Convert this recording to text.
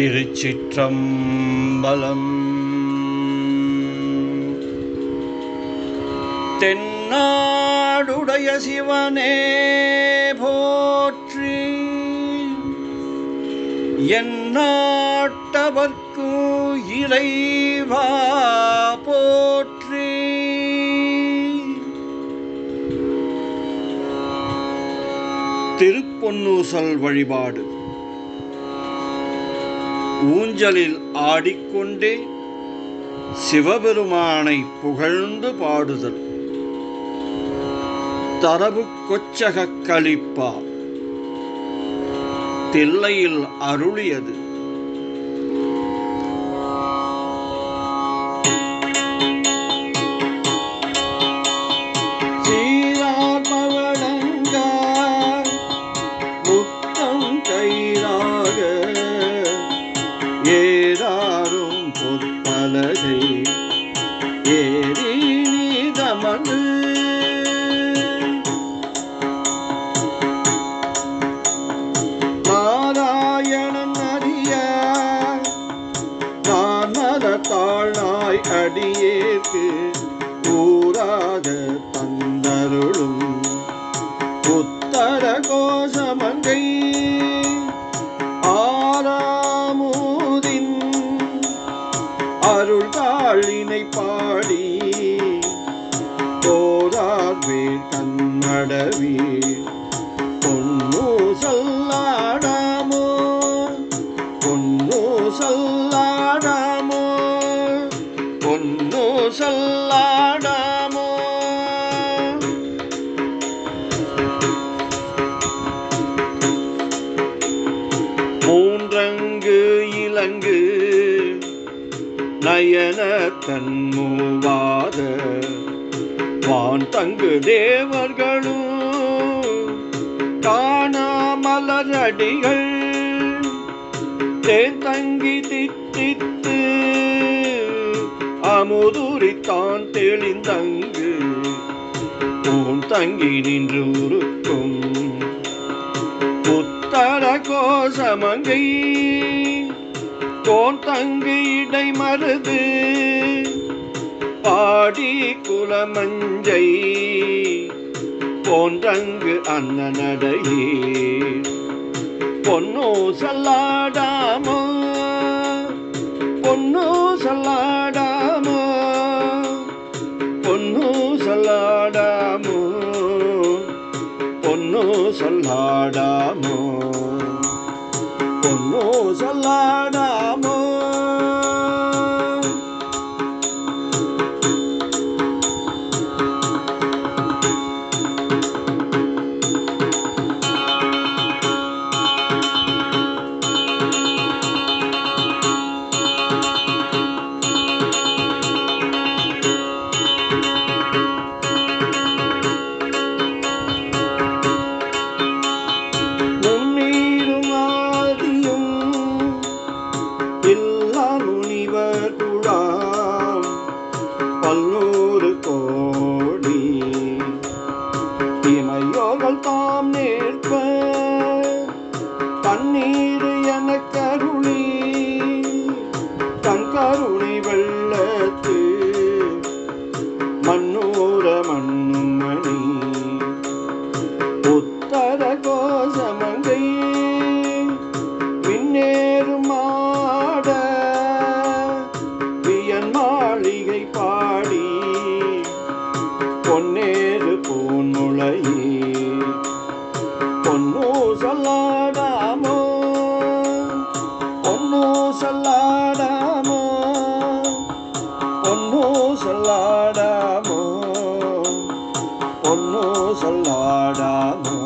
திருச்சிற்றம்பலம். தென்னாடுடைய சிவனே போற்றி எந்நாட்டவர்க்கு இறைவா போற்றி. திருப்பொன்னூசல் வழிபாடு. ஊஞ்சலில் ஆடிக்கொண்டே சிவபெருமானை புகழ்ந்து பாடுதல். தரவு கொச்சக கழிப்பா தில்லையில் அருளியது. தாழ்நாய் அடியேற்கு ஊராக தந்தருளும் உத்தர கோஷம சல்லாடாமோ? மூன்றங்கு இலங்கு நயன தன்மூவாத வான் தங்கு தேவர்களும் காணாமலரடிகள் தேன் தங்கி தித்தித்து அமுது அமுதுரித்தான் தெளிந்தங்கு. பூன் தங்கி நின்று உருக்கும் புத்தர கோசமங்கை. கோன் தங்கு இடை மருது. பாடி குலமஞ்சை. போன்றங்கு அண்ணனடையே. பொன்னோ சல்லாடாமோ. பொன்னோ சல்லாடாமோ. சல்லாடாமோ பொன்னோ சல்லாடாமோ தண்ணீர் எனக்கருளி தன் கருணை வெள்ளத்து மன்னூர மண்ணும் உத்தர கோசமங்கை பின்னேறு மாட வியன் மாளிகை பாடி பொன்னேறு பூன்முளையே சொல்லாடாமோ? ஒன்னும் சொல்லாடாமோ?